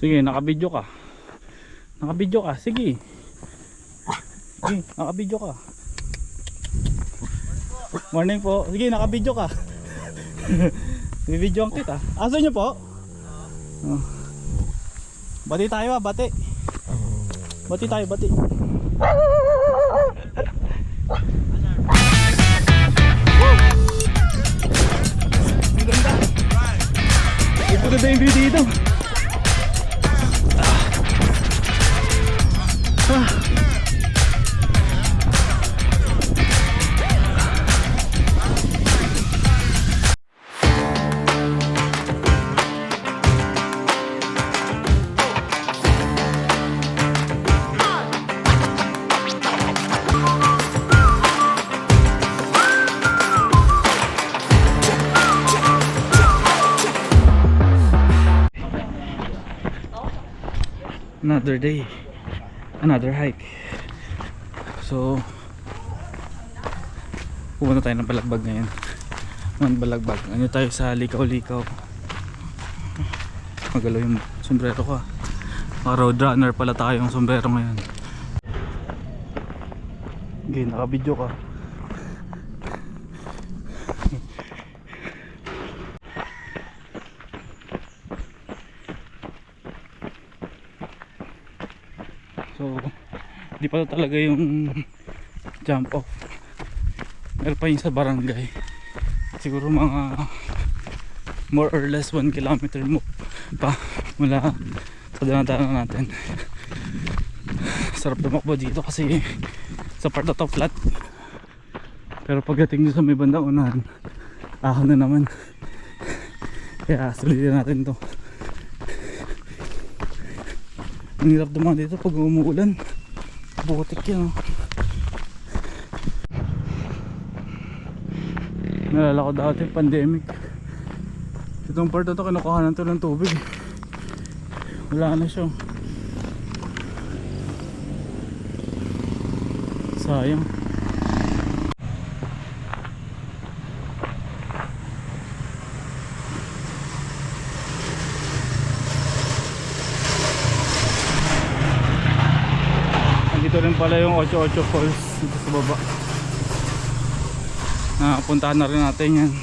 Sige, nakabidyo ka. Nakabidyo ka, sige. Sige, nakabidyo ka. Morning po. Sige, nakabidyo ka. Bibidyoan kita. Asa niyo po? Oh. Bati tayo ah, bati. Bati tayo, bati. Ang ganda. Ito na yung view dito. Another day. Another hike. So, pupunta tayo ng balagbag ngayon. Man balagbag. Ano tayo sa likaw-likaw. Magalaw yung sombrero ko ah. Road runner pala tayo yung sombrero ngayon. Okay, nakabidyo ka. So, di pa talaga yung jump off. Meron pa yung sa barangay. Siguro mga more or less 1 kilometer mo pa mula sa dinadaanan natin. Sarap tumakbo dito kasi sa part na to flat. Pero pagdating sa may bandang unahan, ahon na naman. Kaya sulitin natin to. Ang hirap naman dito pag umuulan. Butik yan. Oh. Nalala ko dati, pandemic. Itong part na to, kinukuhanan to ng tubig. Wala na siya. Sayang. Nandito rin pala yung 88 Falls dito sa baba. Nakapuntahan na rin natin yan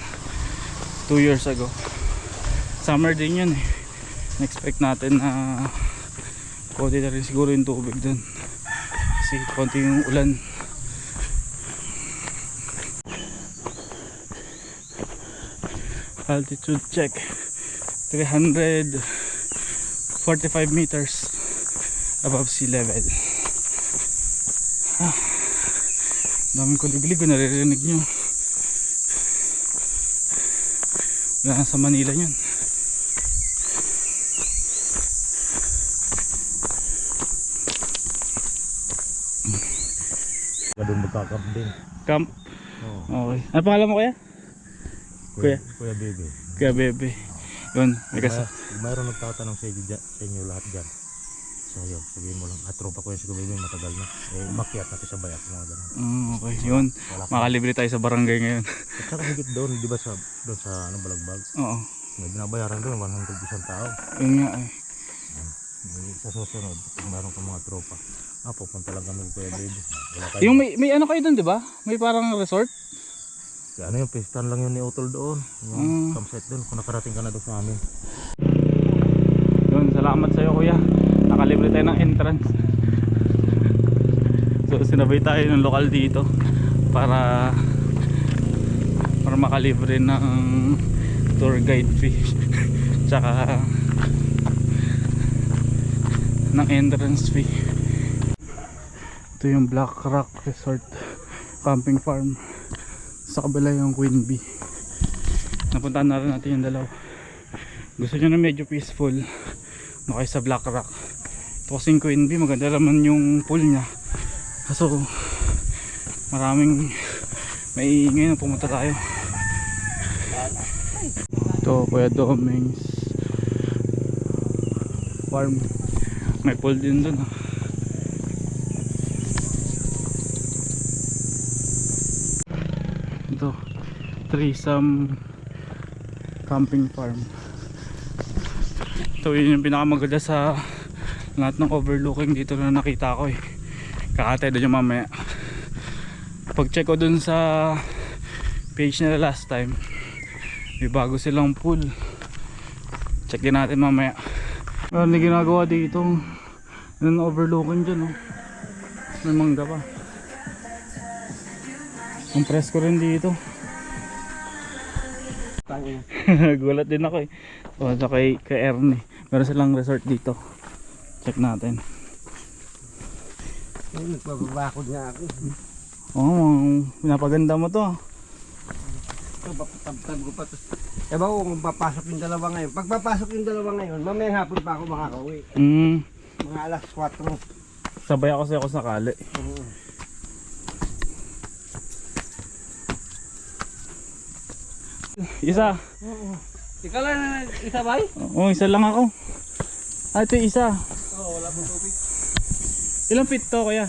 2 years ago. Summer din yun eh. Expect natin na konti na rin siguro yung tubig dun. Kasi konti yung ulan. Altitude check 345 meters above sea level. Ah, daming kuliglig kung naririnig nyo. Wala na sa Manila yun. Doon magkakamp din. Camp. Oo. Okay. Ano pangalan mo kuya? Kuya. Kuya Bebe. Kuya Bebe. Yun. May kung mayroon nagtatanong sa inyo, sa inyo lahat dyan. So yun, sabihin mo lang, at tropa ko yan si Bebe, matagal na. Eh, makiat natin sa bayat, mga ganun. Mm, okay. Yun. Wala. Makalibre tayo sa barangay ngayon. At saka higit doon, di ba sa, doon sa ano, balagbag, Oo. may binabayaran doon, 100 isang tao. Yun nga eh. Sa susunod, kung mayroon ka mga tropa, ah, pupunta lang kami Kuya kayo. Yung may, may ano kayo dun, di ba? May parang resort? Ano yung pistan lang yun ni Utol doon. Yung Mm. campsite doon, kung nakarating ka na doon sa amin. Yun, salamat sa'yo kuya. Nakalibre tayo ng entrance. So sinabay tayo ng lokal dito para para makalibre ng tour guide fee. Tsaka ng entrance fee. Ito yung Black Rock Resort Camping Farm. Sa kabila yung Queen Bee. Napuntahan na rin natin yung dalaw gusto nyo na medyo peaceful no kayo sa Black Rock ito Queen Bee maganda naman yung pool nya kaso maraming maiingay na pumunta tayo. Ito Kuya Domings farm. May pool din dun ah. ito threesome camping farm. So yun yung pinakamaganda sa lahat ng overlooking dito na nakita ko eh. Kakatay doon yung mamaya. Pag check ko dun sa page nila last time, may bago silang pool. Check din natin mamaya. Ano yung ginagawa dito? Ano overlooking dyan oh. May mangga pa. Ang presko rin dito. Gulat din ako eh. O, sa kay, kay Ernie. Meron silang resort dito. Check natin. Ay, nagpapabakod nga ako. Oo, oh, pinapaganda mo to. papatabtab ko pa to. Ewan ko kung papasok yung dalawa ngayon. Pag papasok yung dalawa ngayon, mamayang hapon pa ako makakauwi. Mm, Mga alas 4. sabay ako sa ako sakali. Oo. Isa. Ikaw lang na isabay? Oo, isa lang ako. Ah, ito isa. Wala pong tubig. Ilang feet to, kuya?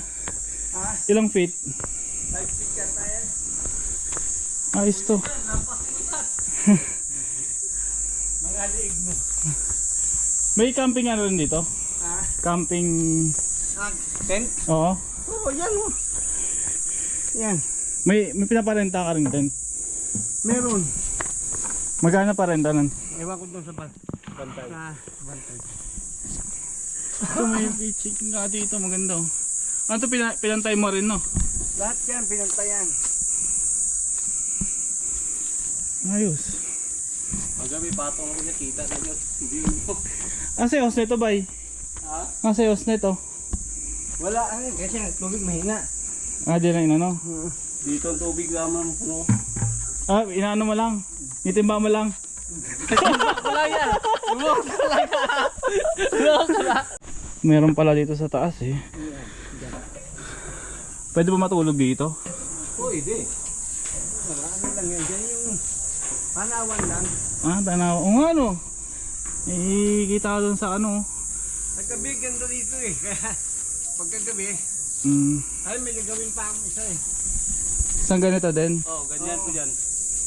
Ah, Ilang feet? 5 feet yan tayo. Ayos to. Mga liig mo. May camping ano rin dito? Ah, Camping... ah, tent? Oo. Oo, yan mo. Yan. May, may pinaparenta ka rin tent. Meron. Magkano parenta nun? Ewan ko doon sa ban bantay. Ah, bantay. Ito may pitching nga dito, maganda oh. Ano to, pina, pinantay mo rin no? Lahat yan, pinantayan. Ayos. Paggabi, patong ako nakita na yun. Hindi mo. Ah, sayos na ito, bay. Ha? Ah, sayos na ito. Wala, ano yun, kasi ang tubig mahina. Ah, di na inano. Dito ang tubig naman puno. Ah, inaano mo lang. Itimba mo lang. Wala yan! Lumos ka lang! Lumos ka lang! Meron pala dito sa taas eh. Pwede ba matulog dito? Pwede. Ano lang yan. Diyan yung panawan lang. Ah, tanaw. O nga no. Ikita ka dun sa ano. Naggabi, ganda dito eh. Kaya pagkagabi, Mm, ay may gagawin pa akong isa eh. isang ganito din. Oo, oh, ganyan ko dyan.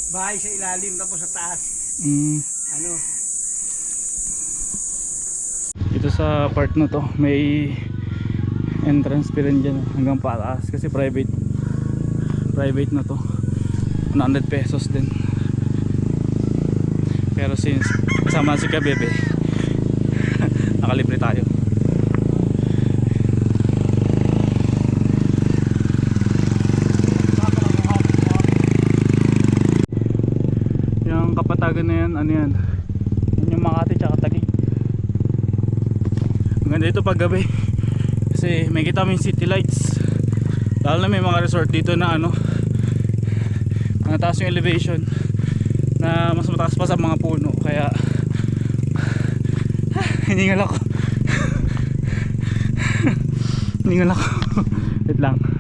Bahay sa ilalim tapos sa taas. Mm, Ano? dito sa part na to, may entrance pa rin dyan hanggang pataas kasi private. Private na to. 100 pesos din. Pero since kasama si Kabebe, nakalibre tayo. Yung kapatagan na yan, ano yan? Yung Makati tsaka. Maganda ito pag gabi. Kasi may kita mo city lights. Lalo na may mga resort dito na ano, mataas yung elevation na mas mataas pa sa mga puno. Kaya hiningal ako. hiningal ako. Wait lang.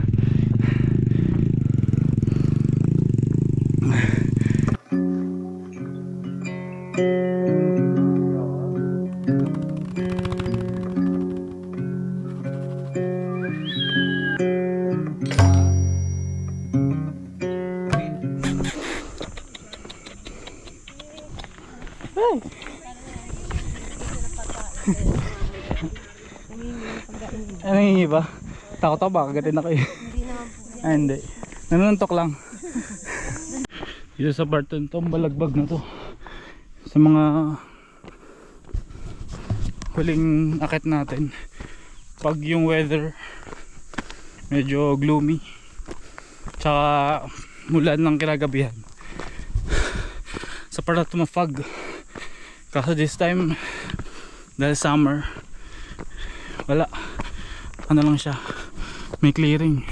Ano yung iba? Takot ako baka gatin ako eh. Hindi naman po. Ah, hindi. Nanuntok lang. Dito sa part to, balagbag na to. Sa mga huling akit natin. Pag yung weather medyo gloomy. Tsaka mulan ng kinagabihan. Sa part na to mafag. Kaso this time dahil summer wala ano lang siya. May clearing.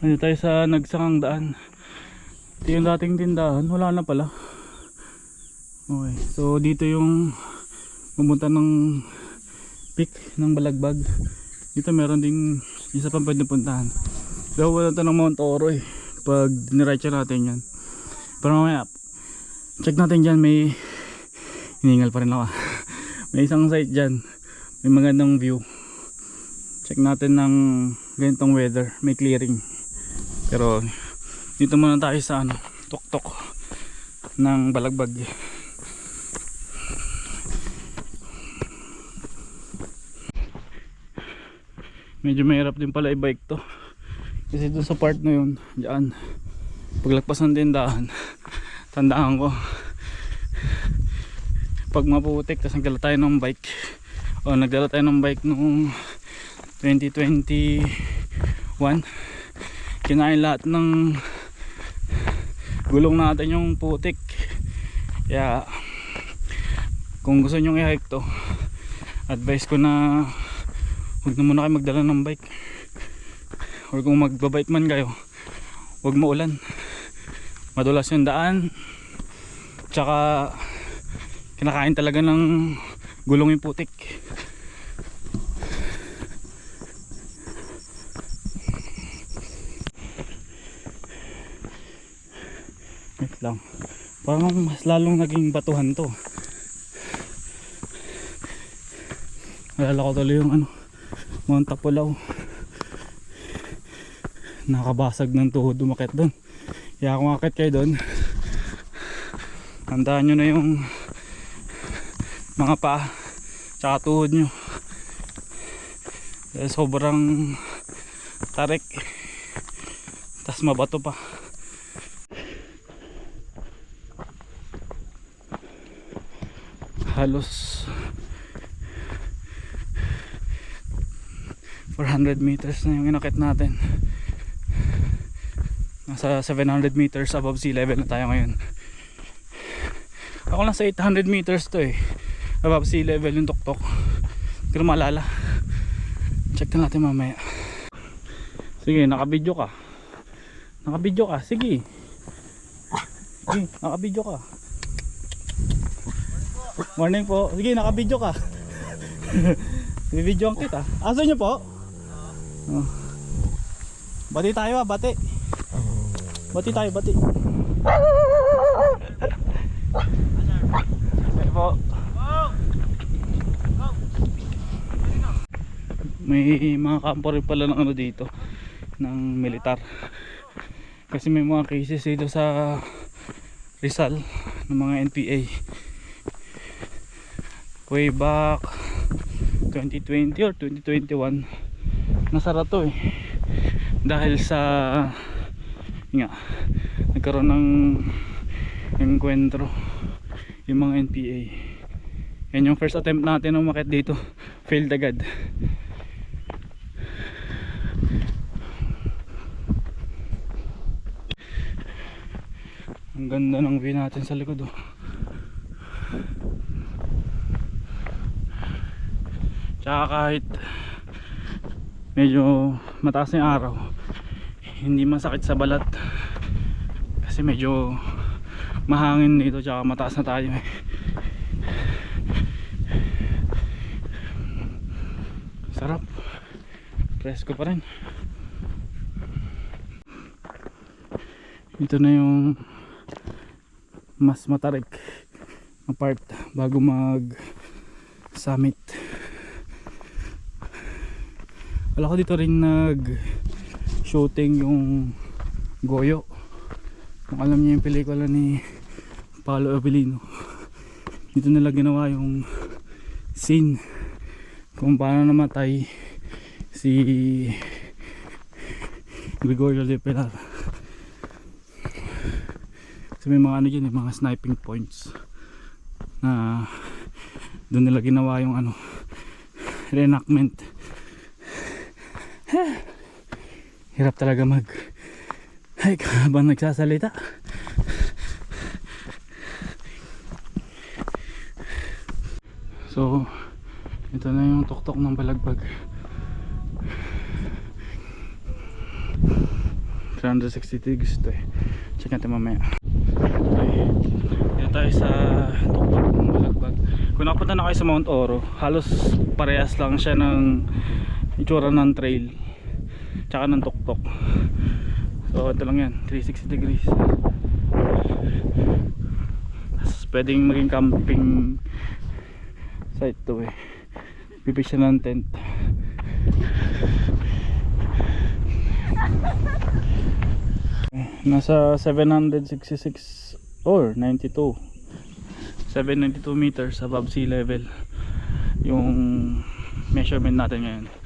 Ano tayo sa nagsakang daan. Ito yung dating tindahan. Wala na pala. Okay so dito yung pumunta ng peak ng balagbag. Dito meron ding isa pang pwede puntahan. Pero wala ito ng Mount Oro eh pag niretso natin yan. Pero mamaya check natin dyan may hiningal pa rin ako. May isang site dyan. May magandang view. Check natin ng ganitong weather. May clearing. Pero Dito muna tayo sa ano, tuktok ng balagbag. Medyo mahirap din pala i-bike to. Kasi doon sa part na yun, dyan, paglagpas ng tindahan, tandaan ko, pag maputik, tapos nagdala tayo ng bike, o nagdala tayo ng bike noong 2021, kinain lahat ng gulong natin yung putik. Kaya, kung gusto nyo i-hike to, advice ko na huwag na muna kayo magdala ng bike. Or kung magbabike man kayo huwag maulan madulas yung daan tsaka kinakain talaga ng gulong yung putik wait lang parang mas lalong naging batuhan to Alala ko tuloy yung ano, Mount Tapulaw. Nakabasag ng tuhod umakit doon. Kaya kung akit kayo doon, tandaan nyo na yung mga paa tsaka tuhod nyo. Dahil sobrang tarik. tas mabato pa. Halos 400 meters na yung inakit natin nasa 700 meters above sea level na tayo ngayon. Ako lang sa 800 meters to eh. Above sea level yung tuktok. Hindi ko check na natin mamaya. Sige nakabidyo ka. Nakabidyo ka. Sige. Sige nakabidyo ka. Morning po. Sige nakabidyo ka. Bibidyoan kita. Aso nyo po? Oh. Bati tayo ah, bati. Bati tayo, bati. Okay po. May mga kampo pala ng ano dito ng militar. Kasi may mga cases dito sa Rizal ng mga NPA. Way back 2020 or 2021 nasara to eh dahil sa nga. Nagkaroon ng enkwentro yung mga NPA yan yung first attempt natin na umakit dito. Failed agad. Ang ganda ng view natin sa likod oh. tsaka kahit medyo mataas na araw hindi masakit sa balat. Kasi medyo mahangin dito tsaka mataas na tayo eh. sarap. Presko pa rin. Ito na yung mas matarik na part bago mag summit wala ko dito rin nag shooting yung Goyo. Kung alam niyo yung pelikula ni Paolo Avellino dito nila ginawa yung scene kung paano namatay si Gregorio de Pilar kasi may mga ano dyan mga sniping points na doon nila ginawa yung ano reenactment hirap talaga mag hike habang nagsasalita. So ito na yung tuktok ng balagbag. 360 degrees ito eh. Check natin mamaya. Okay. Dito tayo sa tuktok ng balagbag. Kung nakapunta na kayo sa Mount Oro halos parehas lang siya ng itsura ng trail tsaka ng tuktok. So ito lang yan. 360 degrees. Tapos pwedeng maging camping site to eh. Pipis siya ng tent. Nasa 766 or 92. 792 meters above sea level yung measurement natin ngayon.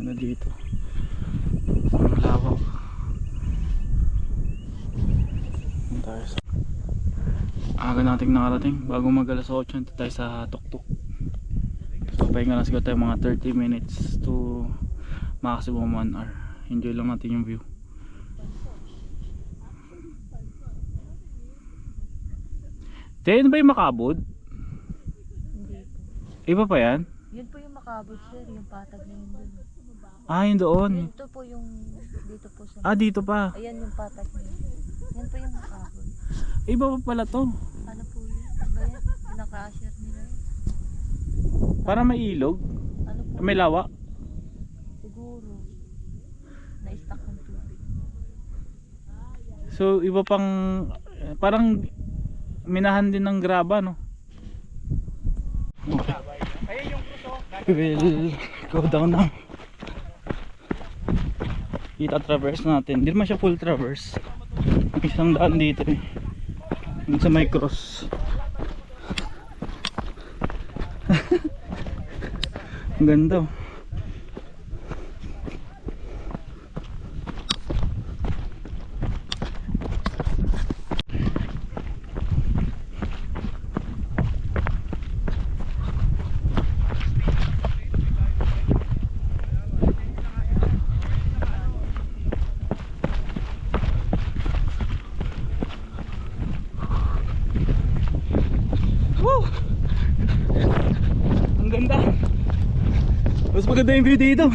Ano dito? Ang lawak. Tayo sa aga nating nakarating bago mag alas 8 nandito tayo sa tuktok so pahinga lang siguro tayo mga 30 minutes to maximum 1 hour enjoy lang natin yung view Tayo ba yung makabod? Hindi po. Iba pa yan? Yun po yung makabot sir, yung patag na yun dun. Ah, yun doon. Ito po yung dito po sa... Ah, dito pa. Ayan yung patag na yun. Yan po yung makabot. Iba pa pala to. Ano po yun? Ba yan? Pinaka-crusher nila yun. Para may ilog. Ano po? May lawa. Siguro. Na-stuck ang tubig. So, iba pang... Parang minahan din ng graba, no? Okay. We will go down now. Kita traverse natin. Hindi naman siya full traverse. Isang daan dito eh. Sa may cross. Ganda oh. Maganda yung view dito.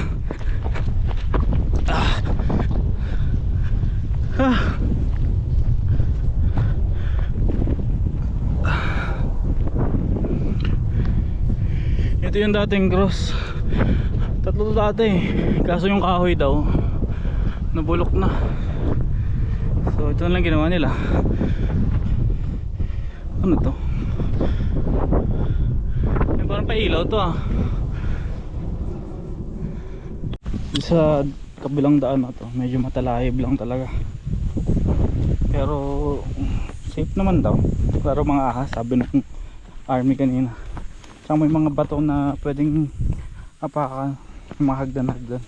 Ito yung dating cross. Tatlo to dati. Kaso yung kahoy daw nabulok na. So ito na lang ginawa nila. Ano to? Yung parang pailaw to ah. Sa kabilang daan na to, medyo matalahib lang talaga. Pero safe naman daw. Klaro mga ahas, sabi ng army kanina. Tsaka may mga bato na pwedeng apakan, yung mga hagdan-hagdan.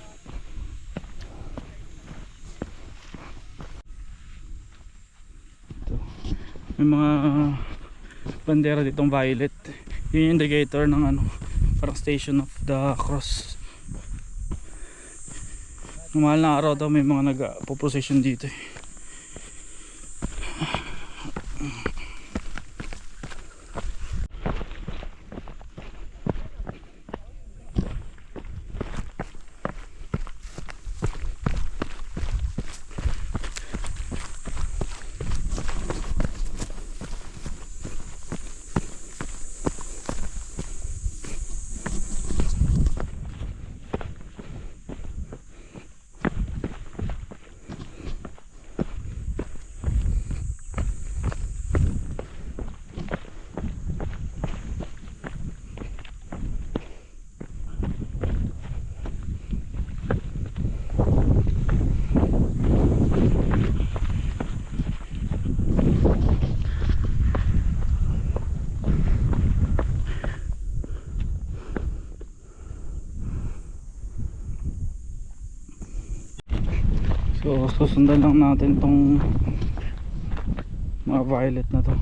Ito. May mga bandera ditong violet yun yung indicator ng ano parang station of the cross mahal na araw daw may mga nag-position dito eh. So susundan lang natin tong mga violet na to.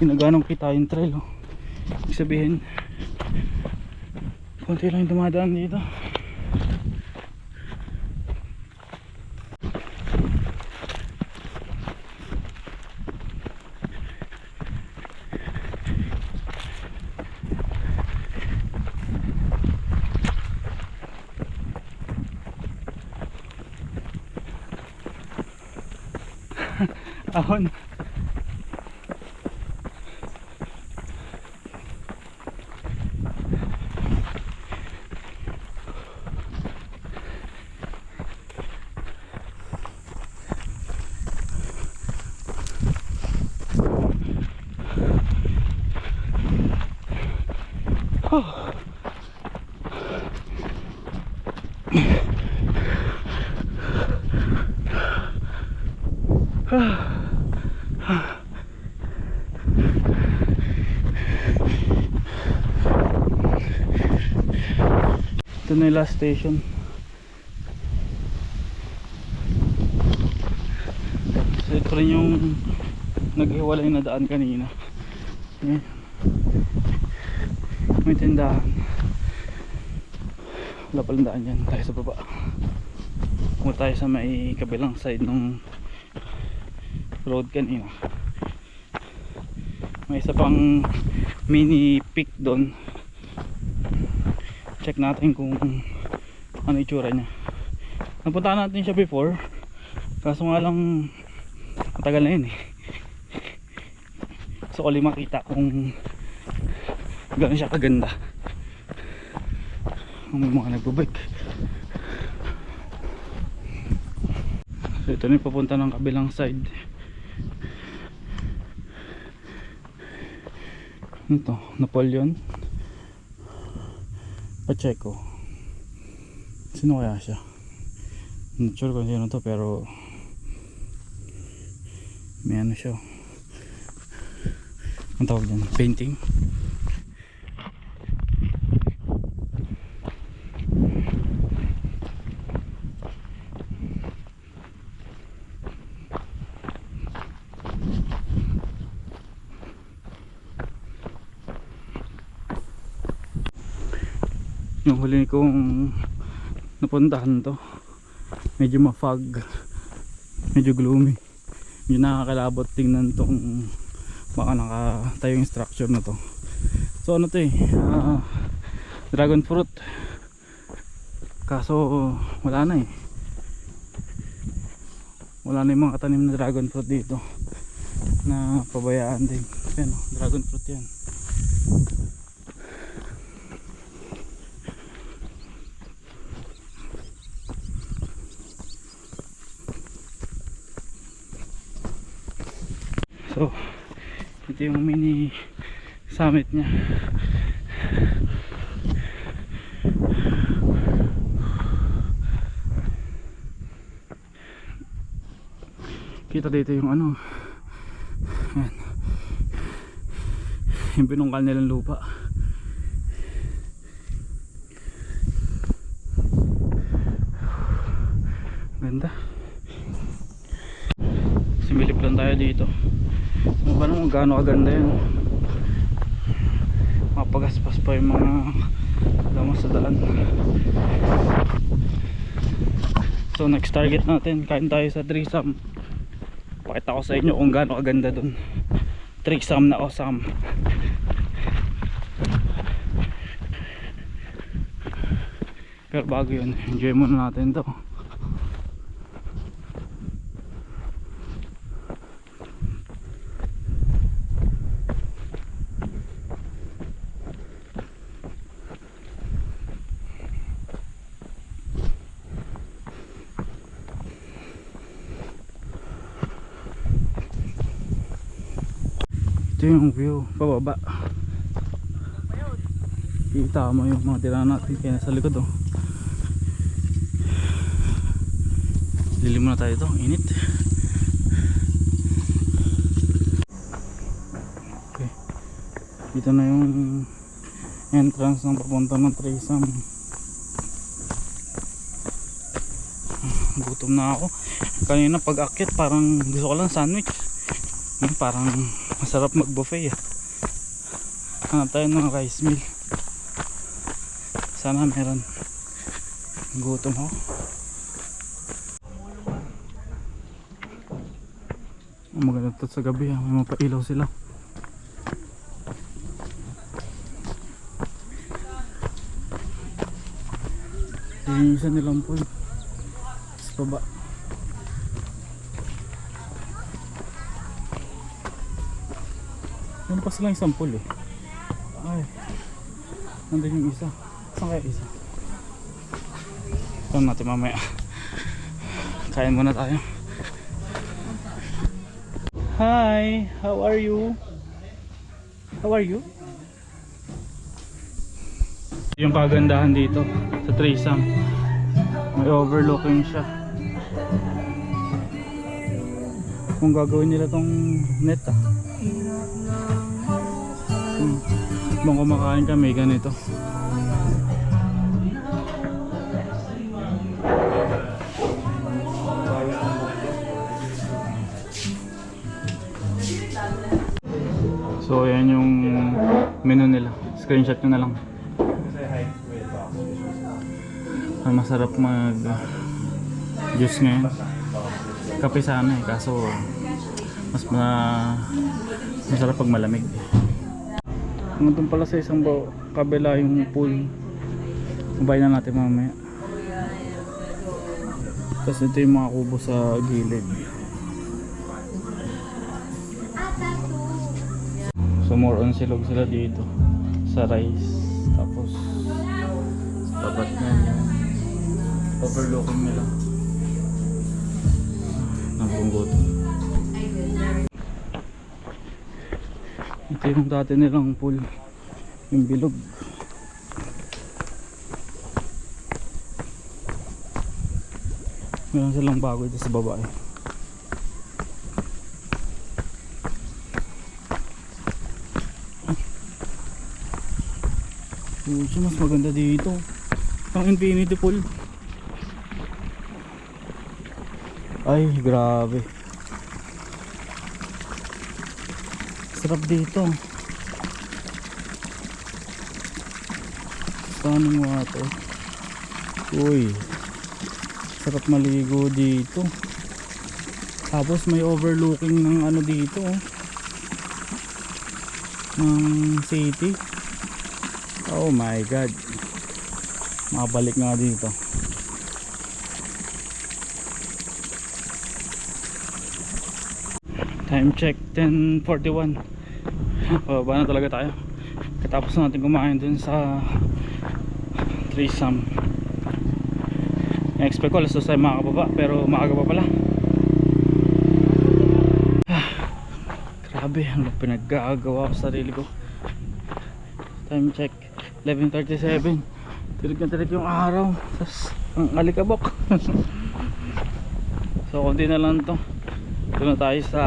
Ginaganong kita yung trail oh. Ibig sabihin konti lang dumadaan dito. Ito na yung last station. So ito rin yung naghiwalay na daan kanina. Ayan. May tindahan. Wala palang daan yan. Tayo sa baba. Kung tayo sa may kabilang side ng road kanina. May isa pang mini peak doon. Check natin kung ano itsura niya. Napuntahan natin siya before. Kaso nga lang matagal na yun eh. So uli makita kung gano'n siya kaganda. Kung may mga nagbabike. So ito na yung papunta ng kabilang side ito Napoleon. Pacheco. Sino kaya siya? Not sure kung sino to pero may ano siya. Ang tawag dyan painting yung huli kong napuntahan to medyo ma-fog medyo gloomy. Medyo nakakalabot tingnan tong baka nakatayo yung structure na to. So ano to eh ah, dragon fruit. Kaso wala na eh. Wala na yung mga tanim na dragon fruit dito. Na pabayaan din. Yan oh, dragon fruit yan So, ito yung mini summit niya. Kita dito yung ano. Ayan. Yung pinungkal nilang lupa. Ganda. Similip lang tayo dito. Ano ba naman gaano kaganda yun mapagaspas pa yung mga lamang sa daan. So next target natin kain tayo sa threesome. Pakita ko sa inyo kung gaano kaganda dun. Threesome na awesome. Pero bago yun enjoy muna natin to ito yung view pababa. Kita mo yung mga tira natin kaya nasa likod oh. Lilim muna tayo ito init. Okay. Dito na yung entrance ng papunta ng Trisam gutom na ako. Kanina pag akit parang gusto ko lang sandwich. Yun, parang masarap mag buffet ah. hanap tayo ng rice meal sana meron. Gutom ako. Ang maganda to sa gabi ah. may mapailaw sila. Linisan nilang pool Meron pa silang isang eh. Ay. Nandun yung isa. Saan kaya isa? Ito natin mamaya. Kain muna tayo. Hi! How are you? How are you? Yung kagandahan dito sa Trisam. May overlooking siya. Kung gagawin nila tong net ah. Habang kumakain kami ganito. So ayan yung menu nila. Screenshot nyo na lang. Ang masarap mag juice ngayon. Kape sana eh, kaso mas ma masarap pag malamig. Nandun pala sa isang ba kabila yung pool. Kumbay na natin mamaya. Tapos ito yung mga kubo sa gilid. So more on silog sila dito sa rice. Tapos tapat niyan yung overlooking nila. Ng Ito yung dati nilang pool. Yung bilog. Meron silang bago dito sa baba eh. Mas maganda dito. Ang infinity pool. Ay, grabe. Sarap dito. Stunning water. Uy. Sarap maligo dito. Tapos may overlooking ng ano dito. Oh. Ng city. Oh my god. Makabalik nga dito. Time check 10:41. Pababa na talaga tayo. Katapos na natin kumain dun sa threesome. Na-expect ko alas dos tayo makakababa pero maaga pa pala. Ah, Grabe, ano pinaggagawa ko sa sarili ko. Time check 11.37 Tirig na tirig yung araw Tapos ang alikabok So konti na lang to Doon na tayo sa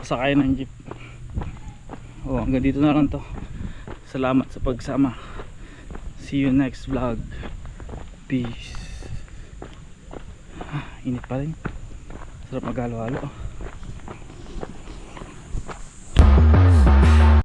uh, Sakay ng jeep. Oh, Hanggang dito na lang to. Salamat sa pagsama. See you next vlog. Peace. Ah, Init pa rin. Sarap maghalo-halo